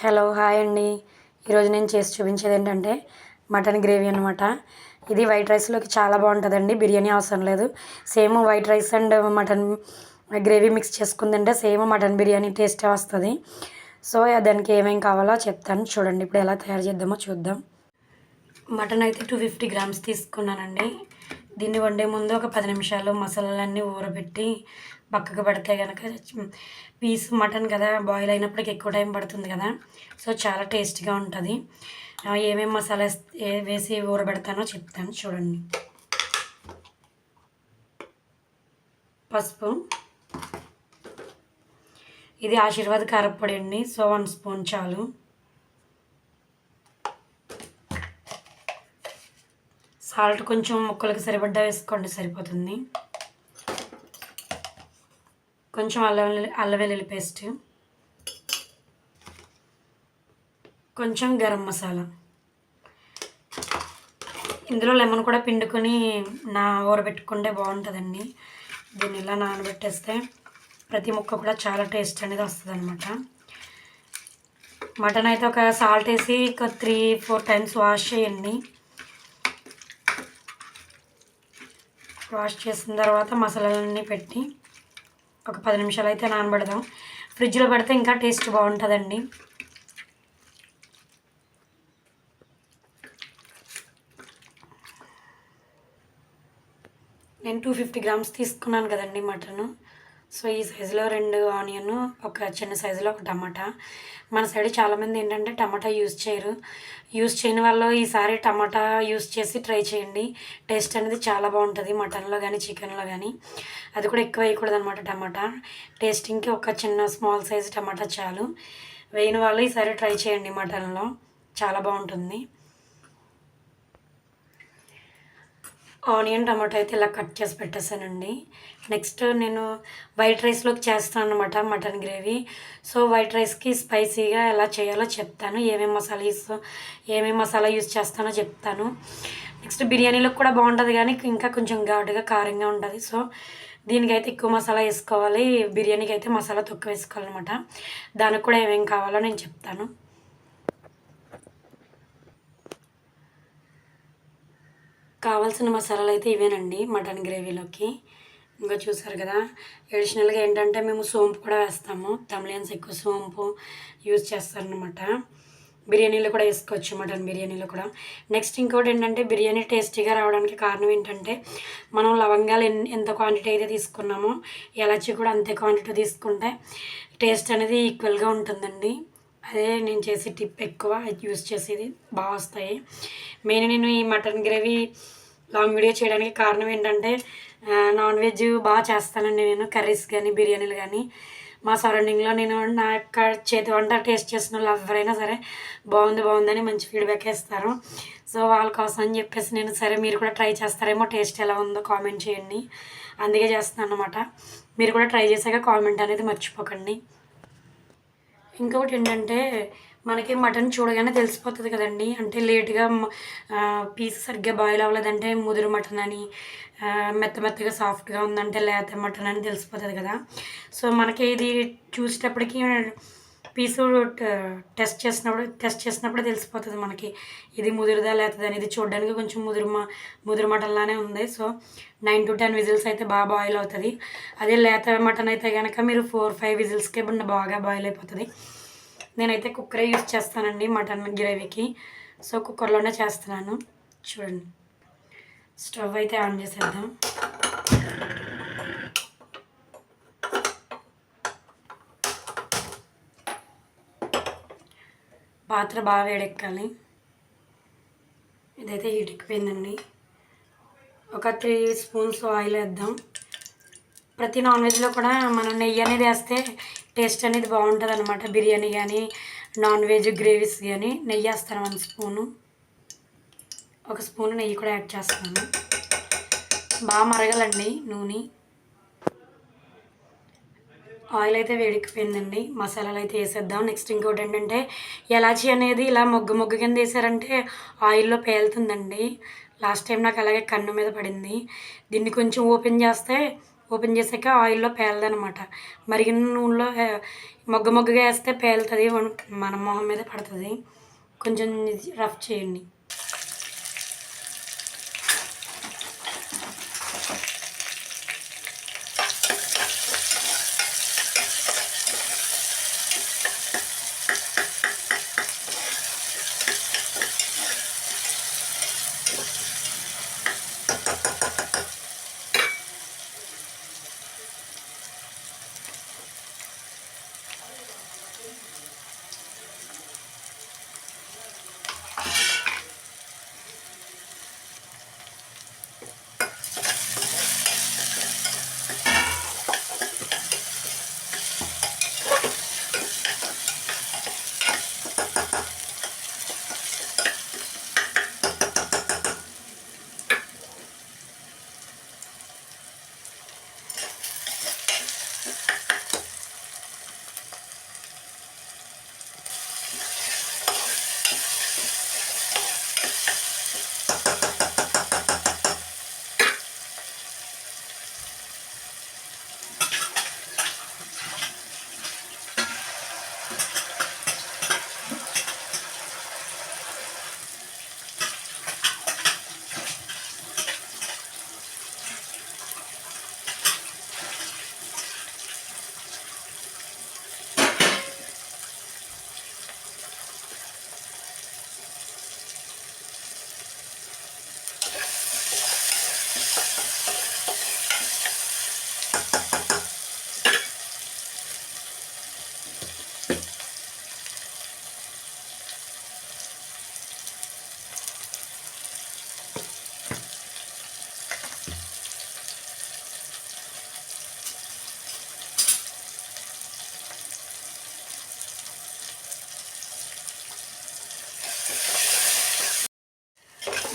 Hello hi అండి. ఈరోజు నేను చేసి చూపించేది ఏంటంటే మటన్ గ్రేవీ అనమాట ఇది వైట్ రైస్లోకి చాలా బాగుంటుందండి బిర్యానీ అవసరం లేదు. Same white rice and mutton gravy mix చేసుకుందంటే same mutton biryani టేస్టే వస్తుంది. సో దానికి ఏమేమి కావాలో చెప్తాను. చూడండి ఇప్పుడు ఎలా తయారు చేద్దామో చూద్దాం. మటన్ అయితే టూ ఫిఫ్టీ గ్రామ్స్ తీసుకున్నానండి. దీన్ని వండే ముందు ఒక పది నిమిషాలు మసాలాలన్నీ ఊరబెట్టి పక్కకు పెడితే కనుక పీస్ మటన్ కదా బాయిల్ అయినప్పటికి ఎక్కువ టైం పడుతుంది కదా. సో చాలా టేస్ట్గా ఉంటుంది. ఏమేమి మసాలా ఏ- వేసి ఊరబెడతానో చెప్తాను చూడండి. పసుపు. ఇది ఆశీర్వాద్ కారపొడి అండి. సో వన్ స్పూన్ చాలు. సాల్ట్ కొంచెం ముక్కలకి సరిపడ్డా వేసుకోండి సరిపోతుంది. కొంచెం అల్లం వెల్లుల్లి అల్లం వెల్లుల్లి పేస్ట్. కొంచెం గరం మసాలా. ఇందులో లెమన్ కూడా పిండుకొని నా ఊరబెట్టుకుంటే బాగుంటుందండి. దీన్ని ఇలా నానబెట్టేస్తే ప్రతి ముక్క కూడా చాలా టేస్ట్ అనేది వస్తుంది అనమాట మటన్ అయితే ఒక సాల్ట్ వేసి ఒక త్రీ ఫోర్ టైమ్స్ వాష్ చేయండి. వాష్ చేసిన తర్వాత మసాలాలన్నీ పెట్టి ఒక పది నిమిషాలు అయితే నానబెడదాం ఫ్రిడ్జ్లో పెడితే ఇంకా టేస్ట్ బాగుంటుందండి. నేను టూ ఫిఫ్టీ గ్రామ్స్ తీసుకున్నాను కదండి మటను. సో ఈ సైజులో రెండు ఆనియన్ ఒక చిన్న సైజులో ఒక టమాటా. మన సైడ్ చాలామంది ఏంటంటే టమాటా యూజ్ చేయరు. యూజ్ చేయని వాళ్ళు ఈసారి టమాటా యూజ్ చేసి ట్రై చేయండి. టేస్ట్ అనేది చాలా బాగుంటుంది మటన్లో కానీ చికెన్లో కానీ అది కూడా ఎక్కువ వేయకూడదు అనమాట టమాటా టేస్టింగ్కి ఒక చిన్న స్మాల్ సైజ్ టమాటా చాలు. వేయని వాళ్ళు ఈసారి ట్రై చేయండి మటన్లో చాలా బాగుంటుంది. ఆనియన్ టమాటో అయితే ఇలా కట్ చేసి పెట్టేశానండి. నెక్స్ట్ నేను వైట్ రైస్లోకి చేస్తాను అనమాట మటన్ గ్రేవీ. సో వైట్ రైస్కి స్పైసీగా ఎలా చేయాలో చెప్తాను. ఏమేమి మసాలా యూస్ ఏమేమి మసాలా యూస్ చేస్తానో చెప్తాను. నెక్స్ట్ బిర్యానీలోకి కూడా బాగుంటుంది కానీ ఇంకా కొంచెం ఘాటుగా కారంగా ఉంటుంది. సో దీనికైతే ఎక్కువ మసాలా వేసుకోవాలి. బిర్యానీకి అయితే మసాలా తక్కువ వేసుకోవాలన్నమాట. దానికి కూడా ఏమేమి కావాలో నేను చెప్తాను. కావాల్సిన మసాలాలు అయితే ఇవేనండి మటన్ గ్రేవీలోకి. ఇంకా చూసారు కదా అడిషనల్గా ఏంటంటే మేము సోంపు కూడా వేస్తాము. తమిళన్స్ ఎక్కువ సోంపు యూజ్ చేస్తారనమాట బిర్యానీలో కూడా వేసుకోవచ్చు మటన్ బిర్యానీలో కూడా. నెక్స్ట్ ఇంకోటి ఏంటంటే బిర్యానీ టేస్టీగా రావడానికి కారణం ఏంటంటే మనం లవంగాలు ఎన్- ఎంత క్వాంటిటీ అయితే తీసుకున్నామో ఎలాచి కూడా అంతే క్వాంటిటీ తీసుకుంటే టేస్ట్ అనేది ఈక్వల్గా ఉంటుందండి. అదే నేను చేసే టిప్ ఎక్కువ యూస్ చేసేది బాగా వస్తాయి. మెయిన్ నేను ఈ మటన్ గ్రేవీ లాంగ్ వీడియో చేయడానికి కారణం ఏంటంటే నాన్ వెజ్ బాగా చేస్తానండి నేను కర్రీస్ కానీ బిర్యానీలు కానీ మా సరౌండింగ్లో నేను నా యొక్క చేతి వంట టేస్ట్ చేసిన వాళ్ళు ఎవరైనా సరే బాగుంది బాగుందని మంచి ఫీడ్బ్యాక్ ఇస్తారు. సో వాళ్ళ కోసం అని చెప్పేసి నేను సరే మీరు కూడా ట్రై చేస్తారేమో టేస్ట్ ఎలా ఉందో కామెంట్ చేయండి. అందుకే చేస్తున్నాను అనమాట మీరు కూడా ట్రై చేశాక కామెంట్ అనేది మర్చిపోకండి. ఇంకొకటి ఏంటంటే మనకి మటన్ చూడగానే తెలిసిపోతుంది కదండి. అంటే లేట్గా పీస్ సరిగ్గా బాయిల్ అవ్వలేదంటే ముదురు మటన్ అని మెత్త మెత్తగా సాఫ్ట్గా ఉందంటే లేత మటన్ అని తెలిసిపోతుంది కదా. సో మనకి ఇది చూసేటప్పటికి పీసు టెస్ట్ చేసినప్పుడు టెస్ట్ చేసినప్పుడు తెలిసిపోతుంది మనకి. ఇది ముదురుదా లేతదని ఇది చూడడానికి కొంచెం ముదురు మ- ముదురు మటన్ లానే ఉంది. So nine to ten whistles అయితే బాగా బాయిల్ అవుతుంది. అదే లేత మటన్ అయితే కనుక మీరు ఫోర్ ఫైవ్ విజిల్స్కే బాగా బాయిల్ అయిపోతుంది. నేనైతే కుక్కరే యూజ్ చేస్తానండి మటన్ గ్రేవీకి. సో కుక్కర్లోనే చేస్తున్నాను. చూడండి. స్టవ్ అయితే ఆన్ చేసేద్దాం. పాత్ర బాగా వేడెక్కాలి. ఇదైతే హీటెక్కిపోయిందండి ఒక త్రీ స్పూన్స్ ఆయిల్ వేద్దాం. ప్రతి నాన్ వెజ్లో కూడా మనం నెయ్యి అనేది వేస్తే టేస్ట్ అనేది బాగుంటుంది అనమాట బిర్యానీ కానీ నాన్ వెజ్ గ్రేవీస్ కానీ నెయ్యి వేస్తాను వన్ స్పూను. ఒక స్పూన్ నెయ్యి కూడా యాడ్ చేస్తాను బాగా మరగలండి నూనె. ఆయిల్ అయితే వేడెక్కిపోయిందండి. మసాలాలు అయితే వేసేద్దాం. నెక్స్ట్ ఇంకోటి ఏంటంటే ఎలాచి అనేది ఇలా మొగ్గు మొగ్గు కింద వేసారంటే ఆయిల్లో పేలుతుందండి. లాస్ట్ టైం నాకు అలాగే కన్ను మీద పడింది. దీన్ని కొంచెం ఓపెన్ చేస్తే ఓపెన్ చేసాక ఆయిల్లో పేలదనమాట. మరిగిన నూనెలో మొగ్గ మొగ్గగా వేస్తే పేలుతుంది మన మొహం మీద పడుతుంది. కొంచెం ఇది రఫ్ చేయండి.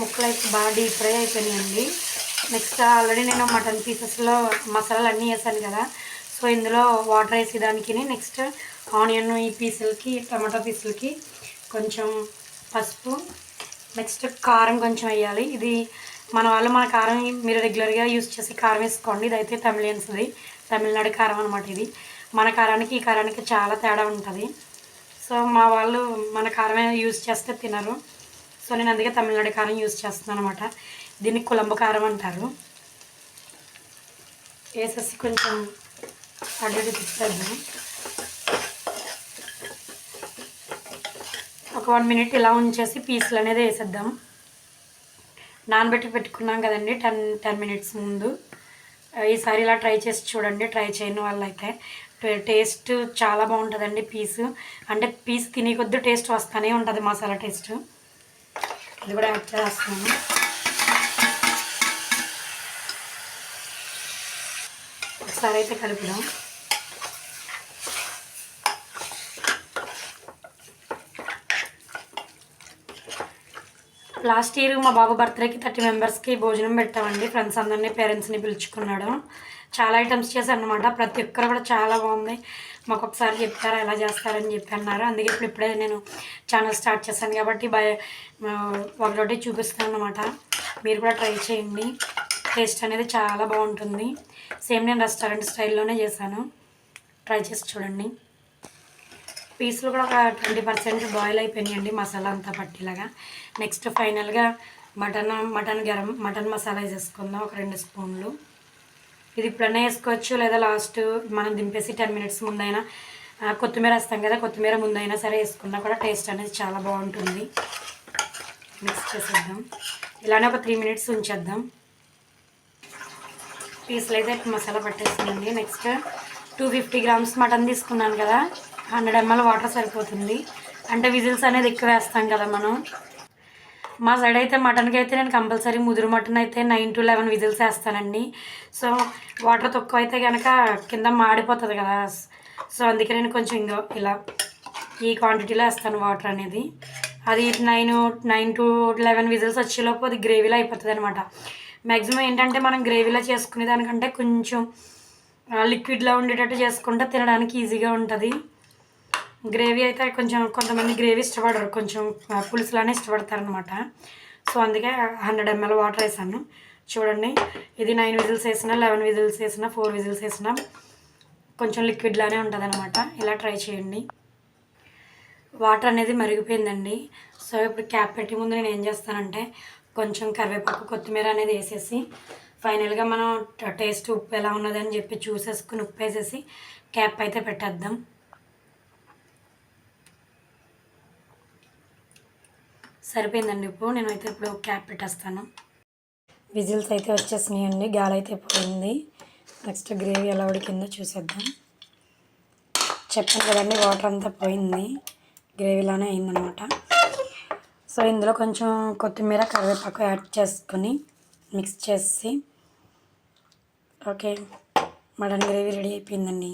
ముక్కలు అయితే బాగా డీప్ ఫ్రై అయిపోయినాయండి నెక్స్ట్ ఆల్రెడీ నేను మటన్ పీసెస్లో మసాలాలు అన్నీ వేసాను కదా. సో ఇందులో వాటర్ వేసి దానికి నెక్స్ట్ ఆనియన్ ఈ పీసులకి టమాటో పీసులకి కొంచెం పసుపు నెక్స్ట్ కారం కొంచెం వేయాలి. ఇది మన వాళ్ళు మన కారం మీరు రెగ్యులర్గా యూస్ చేసే కారం వేసుకోండి. ఇదైతే తమిళియన్స్ది. తమిళనాడు కారం అనమాట ఇది. మన కారానికి ఈ కారానికి చాలా తేడా ఉంటుంది. సో మా వాళ్ళు మన కారమే యూస్ చేస్తే తినరు. సో నేను అందుకే తమిళనాడు కారం యూస్ చేస్తున్నాను అనమాట దీన్ని కులంబ కారం అంటారు. వేసేసి కొంచెం అడ్డు తిప్పేద్దాం ఒక వన్ మినిట్ ఇలా ఉంచేసి పీసులు అనేది వేసేద్దాం. నానబెట్టి పెట్టుకున్నాం కదండి టెన్ టెన్ మినిట్స్ ముందు. ఈసారి ఇలా ట్రై చేసి చూడండి ట్రై చేయని వాళ్ళైతే. టేస్ట్ చాలా బాగుంటుందండి పీసు. అంటే పీస్ తినే కొద్దీ టేస్ట్ వస్తూనే ఉంటుంది మసాలా టేస్ట్. ఇది కూడా యాడ్ చేస్తాము ఒకసారి అయితే కలుపుదాం. లాస్ట్ ఇయర్ మా బాబు బర్త్డేకి థర్టీ మెంబర్స్కి భోజనం పెట్టామండి. ఫ్రెండ్స్ అందరినీ పేరెంట్స్ని పిలుచుకున్నాడు. చాలా ఐటమ్స్ చేశాను అనమాట ప్రతి ఒక్కరు కూడా చాలా బాగుంది. మాకు ఒకసారి చెప్పారు ఎలా చేస్తారని చెప్పి అన్నారు. అందుకే ఇప్పుడు ఇప్పుడే నేను ఛానల్ స్టార్ట్ చేశాను కాబట్టి బయ ఒకటి చూపిస్తాను అనమాట మీరు కూడా ట్రై చేయండి. టేస్ట్ అనేది చాలా బాగుంటుంది. సేమ్ నేను రెస్టారెంట్ స్టైల్లోనే చేశాను. ట్రై చేసి చూడండి. పీసులు కూడా ఒక ట్వంటీ పర్సెంట్ బాయిల్ అయిపోయినాయండి మసాలా అంతా పట్టేలాగా. నెక్స్ట్ ఫైనల్గా mutton mutton garam mutton masala వేసేసుకుందాం ఒక రెండు స్పూన్లు. ఇది ఇప్పుడైనా వేసుకోవచ్చు లేదా లాస్ట్ మనం దింపేసి టెన్ మినిట్స్ ముందైనా కొత్తిమీర వేస్తాం కదా కొత్తిమీర ముందైనా సరే వేసుకున్నా కూడా టేస్ట్ అనేది చాలా బాగుంటుంది. మిక్స్ చేసేద్దాం. ఇలానే ఒక త్రీ మినిట్స్ ఉంచేద్దాం. పీసులు అయితే masala పట్టేస్తుందండి next two fifty grams mutton తీసుకున్నాను కదా. హండ్రెడ్ ఎంఎల్ వాటర్ సరిపోతుంది. అంటే విజిల్స్ అనేది ఎక్కువ వేస్తాం కదా మనం. మా సైడ్ అయితే మటన్కి అయితే నేను కంపల్సరీ ముదురు మటన్ అయితే నైన్ టు లెవెన్ విజిల్స్ వేస్తానండి. సో వాటర్ తక్కువ అయితే కనుక కింద మాడిపోతుంది కదా. సో అందుకే నేను కొంచెం ఇంకో ఇలా ఈ క్వాంటిటీలో వేస్తాను వాటర్ అనేది. అది nine nine to eleven whistles వచ్చేలోపు అది గ్రేవీలో అయిపోతుంది అనమాట మ్యాక్సిమం ఏంటంటే మనం గ్రేవీలో చేసుకునే దానికంటే కొంచెం లిక్విడ్లో ఉండేటట్టు చేసుకుంటే తినడానికి ఈజీగా ఉంటుంది. గ్రేవీ అయితే కొంచెం కొంతమంది గ్రేవీ ఇష్టపడరు. కొంచెం పులుసులానే ఇష్టపడతారు అనమాట సో అందుకే హండ్రెడ్ ఎంఎల్ వాటర్ వేసాను. చూడండి ఇది నైన్ విజిల్స్ వేసినా లెవెన్ విజిల్స్ వేసినా ఫోర్ విజిల్స్ వేసినా కొంచెం లిక్విడ్లానే ఉంటుంది అనమాట ఇలా ట్రై చేయండి. వాటర్ అనేది మరిగిపోయిందండి. సో ఇప్పుడు క్యాప్ పెట్టి ముందు నేను ఏం చేస్తానంటే కొంచెం కరివేపాకు కొత్తిమీర అనేది వేసేసి ఫైనల్గా మనం టేస్ట్ ఉప్పు ఎలా ఉన్నదని చెప్పి చూసేసుకుని ఉప్పు వేసేసి క్యాప్ అయితే పెట్టేద్దాం. సరిపోయిందండి ఇప్పుడు నేనైతే ఇప్పుడు క్యాప్ పెట్టేస్తాను. విజిల్స్ అయితే వచ్చేసినాయండి. గాలి అయితే పోయింది. నెక్స్ట్ గ్రేవీ ఎలా ఉడికిందో చూసేద్దాం. చెప్పాను కదండి వాటర్ అంతా పోయింది. గ్రేవీలానే అయిందనమాట. సో ఇందులో కొంచెం కొత్తిమీర కరివేపాకు యాడ్ చేసుకొని మిక్స్ చేసి ఓకే మటన్ గ్రేవీ రెడీ అయిపోయిందండి.